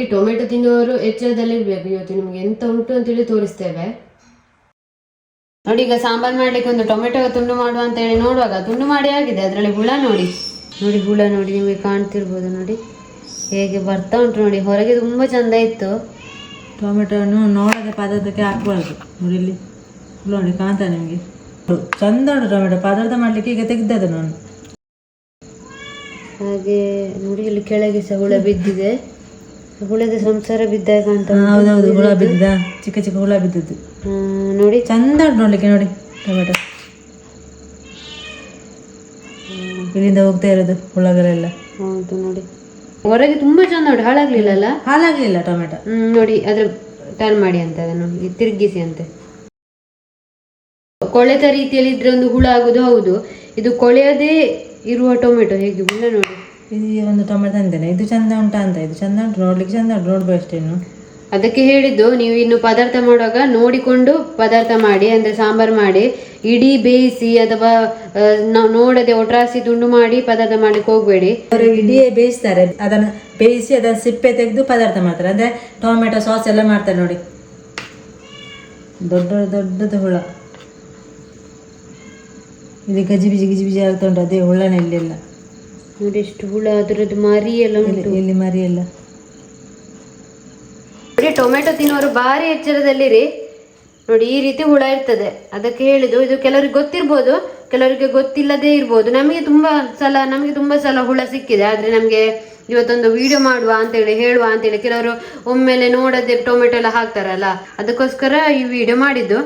Tomato ತಿನ್ನುವವರು ಎಚ್ಚರದಲ್ಲಿರ್ಬೇಕು ಇವತ್ತು ನಿಮ್ಗೆ ಎಂತ ಉಂಟು ಅಂತೇಳಿ ತೋರಿಸ್ತೇವೆ. ನೋಡಿ ಈಗ ಸಾಂಬಾರ್ ಮಾಡ್ಲಿಕ್ಕೆ ಒಂದು ಟೊಮೆಟೊ ತುಂಡು ಮಾಡುವ ಅಂತ ಹೇಳಿ ನೋಡುವಾಗ ತುಂಡು ಮಾಡಿ ಆಗಿದೆ ಅದರಲ್ಲಿ ಹುಳ ನೋಡಿ. ನೋಡಿ ಹುಳ ನೋಡಿ ನಿಮಗೆ ಕಾಣ್ತಿರ್ಬೋದು ನೋಡಿ. ಹೇಗೆ ಬರ್ತಾ ಉಂಟು ನೋಡಿ ಹೊರಗೆ ತುಂಬಾ ಚಂದ ಇತ್ತು. ಟೊಮೆಟೊವನ್ನು ನೋಡದ ಪದಾರ್ಥಕ್ಕೆ ಹಾಕಬಾರ್ದು. ನೋಡಿ ಇಲ್ಲಿ ಹುಳ ನೋಡಿ ಕಾಣ್ತಾ ನಿಮಗೆ. ಚಂದ ಉಂಟು ಟೊಮೆಟೊ ಪದಾರ್ಥ ಮಾಡಲಿಕ್ಕೆ ಈಗ ತೆಗ್ದದ್ದು ನಾನು. ಹಾಗೆ ನೋಡಿ ಇಲ್ಲಿ ಕೆಳಗೆ ಸಹ ಹುಳ ಬಿದ್ದಿದೆ. ಹುಳದ ಸಂಸಾರ ಬಿದ್ದಾಗ ಅಂತ ಹೌದೌದು ಹುಳ ಬಿದ್ದ ಚಿಕ್ಕ ಚಿಕ್ಕ ಹುಳ ಬಿದ್ದದ್ದು. ನೋಡಿ. ಚಂದ ಉಂಟು ನೋಡ್ಲಿಕ್ಕೆ ನೋಡಿ ಟೊಮೆಟೊ. ಇಲ್ಲಿಂದ ಹೋಗ್ತಾ ಇರೋದು ಹುಳಗಳೆಲ್ಲ. ಹೌದು ನೋಡಿ. ಹೊರಗೆ ತುಂಬಾ ಚಂದ ನೋಡಿ ಹಾಳಾಗ್ಲಿಲ್ಲಲ್ಲ ಹಾಳಾಗ್ಲಿಲ್ಲ ಟೊಮೆಟೊ. ಹ್ಮ್ ನೋಡಿ ಅದ್ರ ಟರ್ನ್ ಮಾಡಿ ಅಂತ ಅದನ್ನು ತಿರುಗಿಸಿ ಅಂತೆ. ಕೊಳೆತ ರೀತಿಯಲ್ಲಿ ಇದ್ರೆ ಒಂದು ಹುಳ ಆಗುದು ಹೌದು. ಇದು ಕೊಳೆಯದೇ ಇರುವ ಟೊಮೆಟೊ ಹೇಗೆ ಹುಳ ನೋಡಿ. ಇದು ಒಂದು ಟೊಮೆಟೊ ಅಂತೇನೆ? ಇದು ಚಂದ ಉಂಟಾ ಅಂತ ಇದು ಚಂದ ಉಂಟು? ನೋಡ್ಲಿಕ್ಕೆ ಚಂದ ಉಂಟು ನೋಡ್ಬೇಕು ಅಷ್ಟೇ ಇನ್ನು? ಅದಕ್ಕೆ ಹೇಳಿದ್ದು ನೀವು ಇನ್ನು ಪದಾರ್ಥ ಮಾಡುವಾಗ ನೋಡಿಕೊಂಡು ಪದಾರ್ಥ ಮಾಡಿ ಅಂದ್ರೆ ಸಾಂಬಾರ್ ಮಾಡಿ ಇಡೀ ಬೇಯಿಸಿ ಅಥವಾ ನಾವು ನೋಡದೆ ಒಟ್ರಾಸಿ ತುಂಡು ಮಾಡಿ ಪದಾರ್ಥ ಮಾಡ್ಲಿಕ್ಕೆ ಹೋಗ್ಬೇಡಿ. ಅವರು ಇಡೀ ಬೇಯಿಸ್ತಾರೆ. ಅದನ್ನು ಬೇಯಿಸಿ ಅದನ್ನು ಸಿಪ್ಪೆ ತೆಗೆದು ಪದಾರ್ಥ ಮಾಡ್ತಾರೆ. ಅಂದ್ರೆ ಟೊಮೆಟೊ ಸಾಸ್ ಎಲ್ಲ ಮಾಡ್ತಾರೆ ನೋಡಿ. ದೊಡ್ಡ ದೊಡ್ಡದು ಹುಳ. ಇದು ಗಜಿ ಬಿಜಿ ಗಿಜಿ ಬಿಜಿ ಆಗ್ತಾ ಉಂಟು ಅದೇ ಹುಳನೆಲ್ಲ ಇಲ್ಲೆಲ್ಲ ನೋಡಿ ಎಷ್ಟು ಹುಳ ಅದರದ್ದು ಮರಿ ಎಲ್ಲ ಉಂಟು. ಇಲ್ಲಿ ಮರಿ ಎಲ್ಲ? ನೋಡಿ ಟೊಮೆಟೊ ತಿನ್ನುವರು ಭಾರಿ ಎಚ್ಚರದಲ್ಲಿರಿ. ನೋಡಿ ಈ ರೀತಿ ಹುಳ ಇರ್ತದೆ. ಅದಕ್ಕೆ ಹೇಳಿದ್ದು ಇದು ಕೆಲವರಿಗೆ ಗೊತ್ತಿರ್ಬೋದು ಕೆಲವರಿಗೆ ಗೊತ್ತಿಲ್ಲದೇ ಇರ್ಬೋದು. ನಮಗೆ ತುಂಬಾ ಸಲ ನಮಗೆ ತುಂಬಾ ಸಲ ಹುಳ ಸಿಕ್ಕಿದೆ. ಆದ್ರೆ ನಮಗೆ ಇವತ್ತೊಂದು ವಿಡಿಯೋ ಮಾಡುವ ಅಂತೇಳಿ ಹೇಳುವ ಅಂತೇಳಿ ಕೆಲವರು ಒಮ್ಮೆಲೆ ನೋಡದೆ ಟೊಮೆಟೊ ಎಲ್ಲ ಹಾಕ್ತಾರಲ್ಲ ಅದಕ್ಕೋಸ್ಕರ ಈ ವಿಡಿಯೋ ಮಾಡಿದ್ದು.